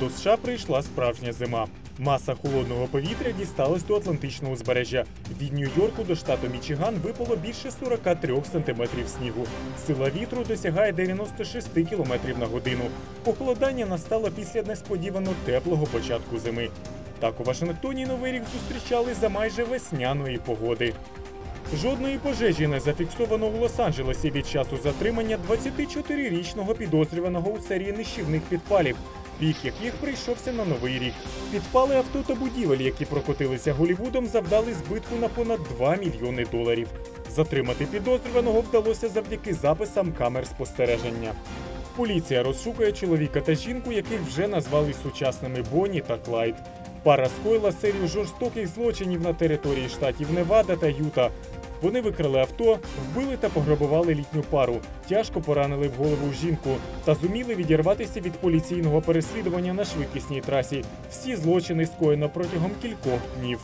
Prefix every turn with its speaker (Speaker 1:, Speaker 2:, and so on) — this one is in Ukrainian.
Speaker 1: До США прийшла справжня зима. Маса холодного повітря дісталась до Атлантичного узбережжя. Від Нью-Йорку до штату Мічиган випало більше 43 сантиметрів снігу. Сила вітру досягає 96 кілометрів на годину. Похолодання настало після несподівано теплого початку зими. Так у Вашингтоні новий рік зустрічали за майже весняної погоди. Жодної пожежі не зафіксовано у Лос-Анджелесі від часу затримання 24-річного підозрюваного у серії нищівних підпалів, пік яких прийшовся на новий рік. Підпали авто та будівель, які прокотилися Голівудом, завдали збитку на понад 2 мільйони доларів. Затримати підозрюваного вдалося завдяки записам камер спостереження. Поліція розшукує чоловіка та жінку, яких вже назвали сучасними Бонні та Клайд. Пара скоїла серію жорстоких злочинів на території штатів Невада та Юта. Вони викрали авто, вбили та пограбували літню пару, тяжко поранили в голову жінку та зуміли відірватися від поліційного переслідування на швидкісній трасі. Всі злочини скоєно протягом кількох днів.